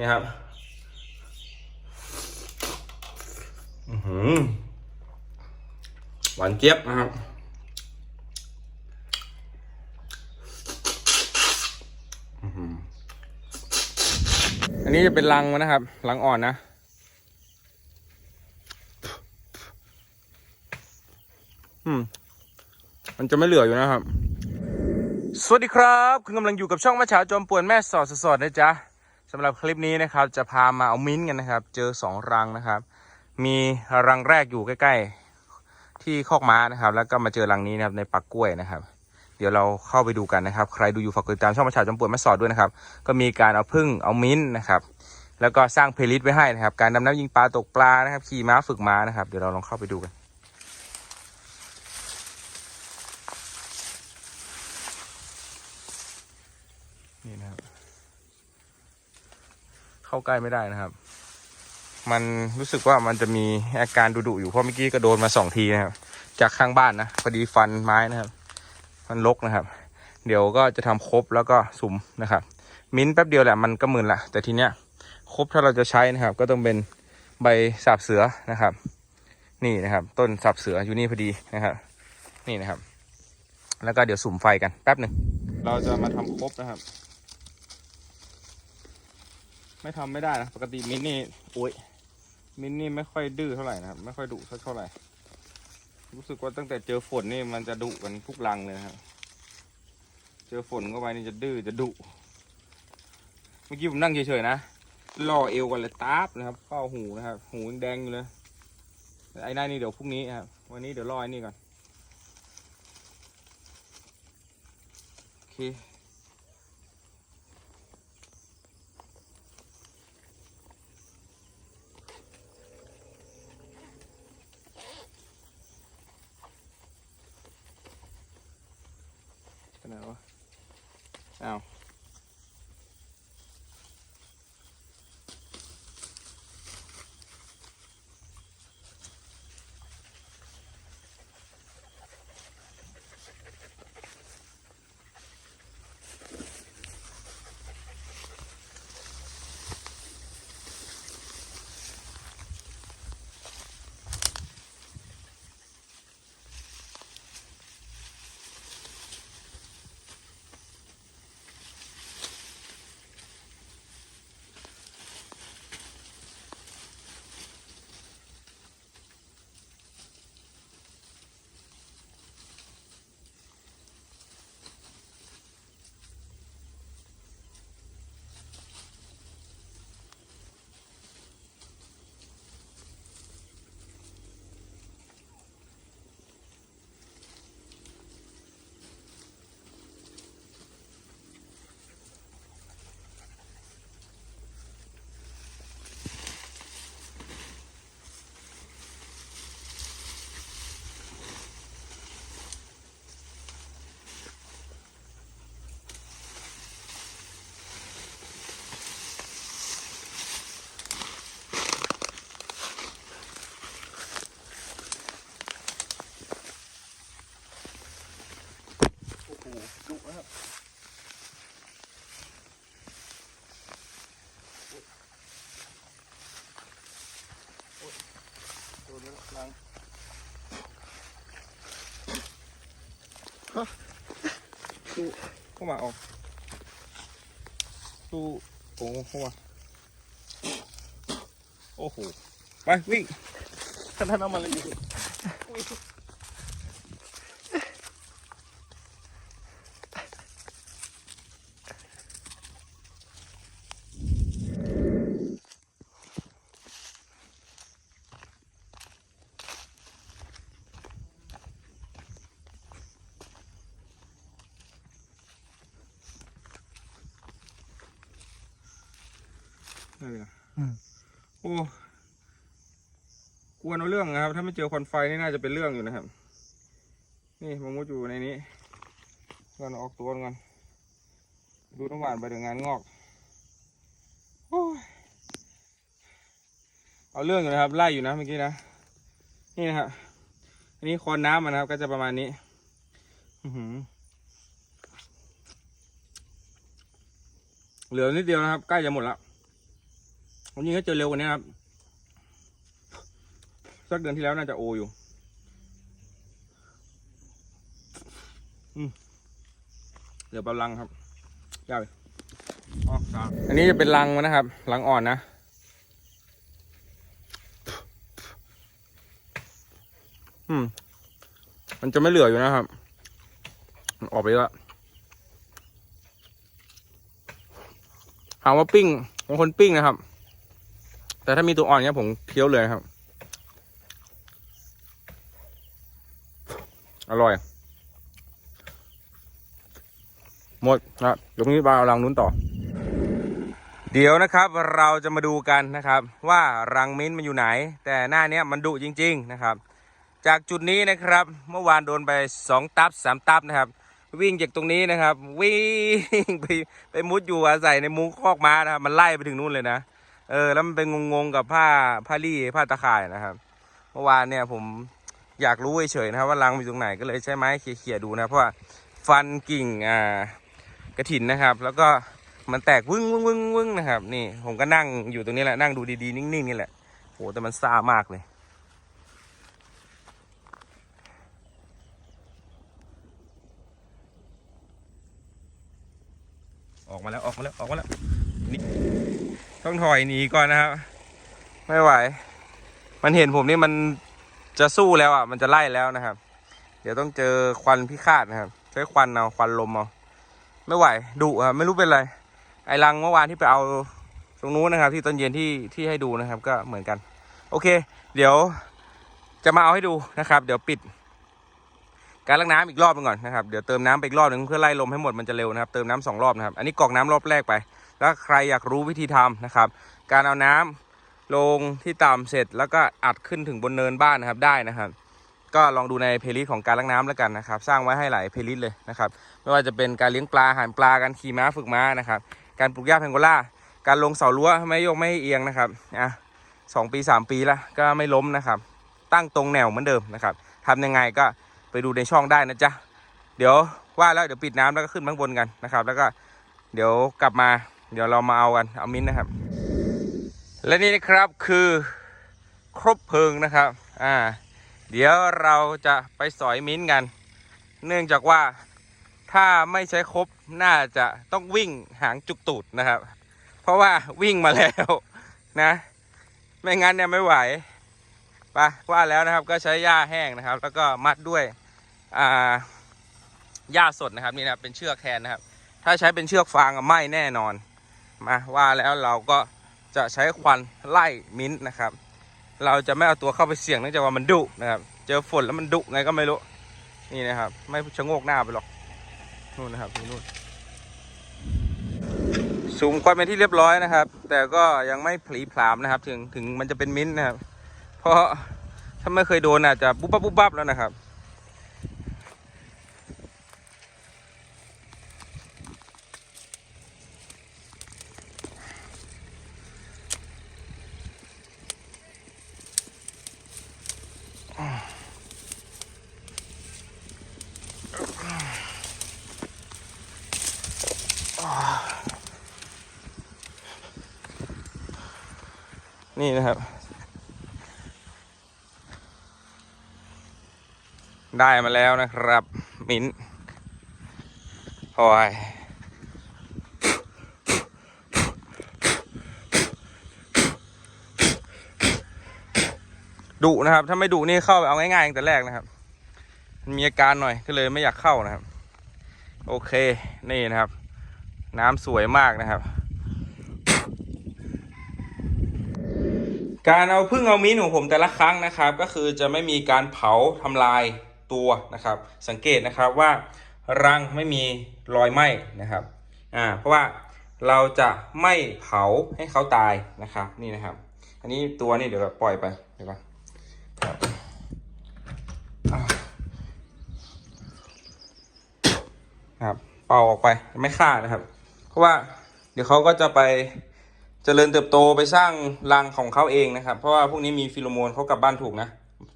นี่ครับหวานเจี๊ยบนะครับอันนี้จะเป็นรังมันนะครับ รังอ่อนนะ อืม มันจะไม่เหลืออยู่นะครับ สวัสดีครับ คุณกำลังอยู่กับช่องมาเช้าจอมป่วนแม่สอดสอดนะจ๊ะ สำหรับคลิปนี้นะครับจะพามาเอามิ้นกันนะครับ เจอสองรังนะครับ มีรังแรกอยู่ใกล้ ๆ ที่คอกม้านะครับ แล้วก็มาเจอรังนี้นะครับในปักกล้วยนะครับ เดี๋ยวเราเข้าไปดูกันนะครับ ใครดูอยู่ฝากกดติดตามช่องมาเช้าจอมปวนแม่สอดด้วยนะครับ ก็มีการเอาพึ่งเอามิ้นนะครับ แล้วก็สร้างเพลย์ลิสต์ไว้ให้นะครับ การดำน้ำยิงปลาตกปลานะครับ ขี่ม้าฝึกม้านะครับ เดี๋ยวเราลองเข้าไปดูกันนะครับ เข้าใกล้ไม่ได้นะครับ มันรู้สึกว่ามันจะมีอาการดุๆอยู่เพราะเมื่อกี้ก็โดนมาสองทีนะครับ จากข้างบ้านนะพอดีฟันไม้นะครับ มันลกนะครับ เดี๋ยวก็จะทำครบแล้วก็สุ่มนะครับ มิ้นท์แป๊บเดียวแหละมันก็หมื่นละแต่ทีเนี้ยครบถ้าเราจะใช้นะครับ ก็ต้องเป็นใบสาบเสือนะครับ นี่นะครับ ต้นสาบเสืออยู่นี่พอดีนะครับ นี่นะครับ แล้วก็เดี๋ยวสุ่มไฟกันแป๊บหนึ่งเราจะมาทำครบนะครับ ไม่ทำไม่ได้นะ ปกติมินนี่โอ้ยมินนี่ไม่ค่อยดื้อเท่าไหร่นะครับไม่ค่อยดุสักเท่าไหร่ รู้สึกว่าตั้งแต่เจอฝนนี่มันจะดุกันทุกรังเลยครับ เจอฝนเข้าไปนี่จะดื้อจะดุ เมื่อกี้ผมนั่งเฉยๆนะล่อเอวกันเลยตาบนะครับเข้าหูนะครับ หูแดงอยู่เลย ไอ้นั่นนี่เดี๋ยวพรุ่งนี้ครับ วันนี้เดี๋ยวล่อไอ้นี่ก่อนโอเค ไปไหนวะอ้าว ตู้เข้ามาออกตู้โอ้เข้ามาโอ้โห ไปวิ่งท่านท่านเอามาเลยอยู่อุ๊ย นั่นเลย อืม โอ้ กวนเอาเรื่องนะครับ ถ้าไม่เจอควันไฟนี่น่าจะเป็นเรื่องอยู่นะครับ นี่มังมุดอยู่ในนี้ก่อนออกตัวก่อนดูน้ำหวานไปเดี๋ยวงานงอกอเอาเรื่องอยู่นะครับไล่อยู่นะเมื่อกี้นะนี่นะครับอันนี้คอนน้ำมันนะครับ ก็จะประมาณนี้อือเหลือนิดเดียวนะครับ ใกล้จะหมดแล้วผมยิงก็เจอเร็วกว่านี้ครับ สักเดือนที่แล้วน่าจะโออยู่ อืมเดี๋ยวปลาลังครับยาวออกตามอันนี้จะเป็นรังมันนะครับรังอ่อนนะอืม มันจะไม่เหลืออยู่นะครับ มันออกไปแล้วถามว่าปิ้งบางคนปิ้งนะครับ แต่ถ้ามีตัวอ่อนเนี้ยผมเคี้ยวเลยครับ อร่อย หมดนะเดี๋ยวพรุ่งนี้ปลาเอารังนู้นต่อ เดี๋ยวนะครับเราจะมาดูกันนะครับ ว่ารังมิ้นท์มันอยู่ไหน แต่หน้าเนี้ยมันดุจริง ๆนะครับ จากจุดนี้นะครับ เมื่อวานโดนไปสองตับสามตับนะครับ วิ่งจากตรงนี้นะครับ วิ่งไปไปมุดอยู่อาศัยในมุ้งคอกม้านะครับ มันไล่ไปถึงนู่นเลยนะเออแล้วมันเป็นงงๆกับผ้าผ้ารี่ผ้าตะข่ายนะครับ เมื่อวานเนี่ยผม อยากรู้เฉยๆนะครับว่ารังมันอยู่ตรงไหนก็เลยใช้ไม้เขี่ยๆดูนะเพราะว่าฟันกิ่งอ่ากระถินนะครับ แล้วก็มันแตกวึ้งวึ้งวึ้งวึ้งนะครับ นี่ผมก็นั่งอยู่ตรงนี้แหละนั่งดูดีๆนิ่งๆนี่แหละโหแต่มันซ่ามากเลย ออกมาแล้วออกมาแล้วออกมาแล้วนี่ต้องถอยหนีก่อนนะครับ ไม่ไหว มันเห็นผมนี่มัน จะสู้แล้วอะ มันจะไล่แล้วนะครับ เดี๋ยวต้องเจอควันพิฆาตนะครับใช้ควันเอาควันลมเอาไม่ไหวดุครับไม่รู้เป็นไร ไอ้รังเมื่อวานที่ไปเอาตรงนู้นนะครับ ที่ตอนเย็นที่ที่ให้ดูนะครับ ก็เหมือนกัน โอเค เดี๋ยวจะมาเอาให้ดูนะครับ เดี๋ยวปิด การล้างน้ำอีกรอบนึงก่อนนะครับเดี๋ยวเติมน้ำไปอีกรอบหนึ่งเพื่อไล่ลมให้หมดมันจะเร็วนะครับ เติมน้ำสองรอบนะครับ อันนี้กรอกน้ำรอบแรกไป แล้วใครอยากรู้วิธีทำนะครับ การเอาน้ำ ลงที่ต่ำเสร็จแล้วก็อัดขึ้นถึงบนเนินบ้านนะครับได้นะครับ ก็ลองดูในเพลย์ลิสต์ของการล้างน้ำแล้วกันนะครับ สร้างไว้ให้หลายเพลย์ลิสต์เลยนะครับไม่ว่าจะเป็นการเลี้ยงปลาหารปลาการขี่ม้าฝึกม้านะครับ การปลูกหญ้าแพงโกล่าการลงเสารั้วไม่โยกไม่เอียงนะครับอะสองปีสามปีแล้วก็ไม่ล้มนะครับ ตั้งตรงแนวเหมือนเดิมนะครับทำยังไงก็ไปดูในช่องได้นะจ๊ะเดี๋ยวว่าแล้วเดี๋ยวปิดน้ำแล้วก็ขึ้นข้างบนกันนะครับ แล้วก็เดี๋ยวกลับมาเดี๋ยวเรามาเอากันเอามิ้นนะครับ และนี่นะครับคือครบเพลิงนะครับอ่าเดี๋ยวเราจะไปสอยมิ้นกัน เนื่องจากว่าถ้าไม่ใช้ครบน่าจะต้องวิ่งหางจุกตูดนะครับ เพราะว่าวิ่งมาแล้วนะ ไม่งั้นเนี่ยไม่ไหวไปว่าแล้วนะครับก็ใช้หญ้าแห้งนะครับ แล้วก็มัดด้วยอ่าหญ้าสดนะครับนี่นะเป็นเชือกแทนนะครับ ถ้าใช้เป็นเชือกฟางอะไหม้แน่นอนมาว่าแล้วเราก็ จะใช้ควันไล่มิ้นท์นะครับ เราจะไม่เอาตัวเข้าไปเสี่ยงเนื่องจากว่ามันดุนะครับ เจอฝนแล้วมันดุไงก็ไม่รู้นี่นะครับ ไม่ชะโงกหน้าไปหรอกนู่นนะครับนู่นสูมควันเป็นที่เรียบร้อยนะครับ แต่ก็ยังไม่ผลีผลามนะครับ ถึงถึงมันจะเป็นมิ้นท์นะครับ เพราะถ้าไม่เคยโดนอาจจะปุ๊บปั๊บปุ๊บปั๊บแล้วนะครับ นี่นะครับ ได้มาแล้วนะครับ มิ้นท์โอ้ย ดุนะครับ ถ้าไม่ดุนี่เข้าไปเอาง่ายๆตั้งแต่แรกนะครับ มีอาการหน่อยก็เลยไม่อยากเข้านะครับ โอเคนี่นะครับ น้ำสวยมากนะครับ การเอาพึ่งเอามิ้นของผมแต่ละครั้งนะครับ ก็คือจะไม่มีการเผาทำลายตัวนะครับ สังเกตนะครับว่ารังไม่มีรอยไหม้นะครับอ่าเพราะว่าเราจะไม่เผาให้เขาตายนะครับนี่นะครับ อันนี้ตัวนี่เดี๋ยวปล่อยไปเดี๋ยวก่อน ครับอ่าครับ เป่าออกไปไม่ฆ่านะครับ เพราะว่าเดี๋ยวเขาก็จะไปเจริญเติบโตไปสร้างรังของเขาเองนะครับ เพราะว่าพวกนี้มีฟิโลโมนเขากลับบ้านถูกนะ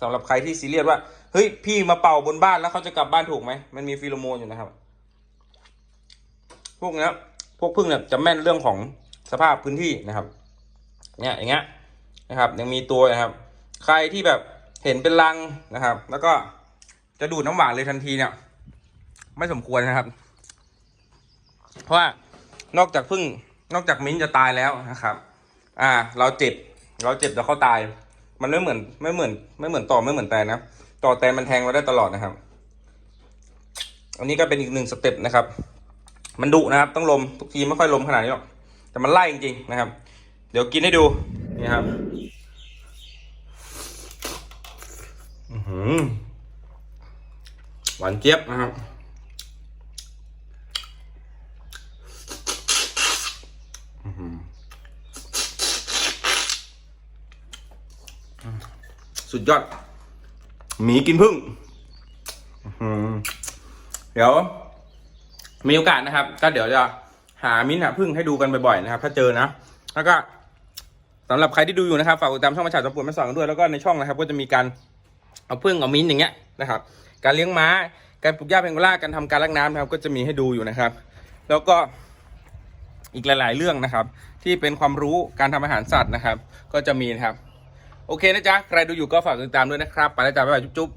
สำหรับใครที่ซีเรียสว่าเฮ้ยพี่มาเป่าบนบ้านแล้วเขาจะกลับบ้านถูกไหมมันมีฟิโลโมนอยู่นะครับ พวกนี้พวกพึ่งเนี่ยจะแม่นเรื่องของสภาพพื้นที่นะครับ เนี่ยอย่างเงี้ยนะครับ ยังมีตัวนะครับ ใครที่แบบเห็นเป็นรังนะครับ แล้วก็จะดูดน้ำหวานเลยทันทีเนี่ย ไม่สมควรนะครับ เพราะว่านอกจากพึ่งนอกจากมิ้นจะตายแล้วนะครับ อ่า เราเจ็บ เราเจ็บแต่เขาตาย มันไม่เหมือนไม่เหมือน ไม่เหมือนต่อไม่เหมือนแตนนะต่อแตนมันแทงเราได้ตลอดนะครับ อันนี้ก็เป็นอีกหนึ่งสเต็ปนะครับ มันดุนะครับ ต้องลมทุกทีไม่ค่อยลมขนาดนี้หรอกแต่มันไล่จริงๆนะครับ เดี๋ยวกินให้ดูนี่ครับอื้อ หวานเจี๊ยบนะครับสุดยอด หมีกินพึ่ง เดี๋ยว มีโอกาสนะครับ ก็เดี๋ยวจะหามิ้นท์หาพึ่งให้ดูกันบ่อยๆนะครับ ถ้าเจอนะ แล้วก็สำหรับใครที่ดูอยู่นะครับ ฝากติดตามช่องมาฉาจอมปลวกแม่สอนกันด้วย แล้วก็ในช่องนะครับ ก็จะมีการ เอาพึ่งเอามิ้นอย่างเงี้ยนะครับ การเลี้ยงม้า การปลูกหญ้าเพงโกล่าการทำการล้างน้ำนะครับ ก็จะมีให้ดูอยู่นะครับ แล้วก็อีกหลาย ๆ เรื่องนะครับ ที่เป็นความรู้การทำอาหารสัตว์นะครับ ก็จะมีนะครับ โอเคนะจ๊ะ ใครดูอยู่ก็ฝากติดตามด้วยนะครับ ไปแล้วจ้าบ๊ายบายจุ๊บ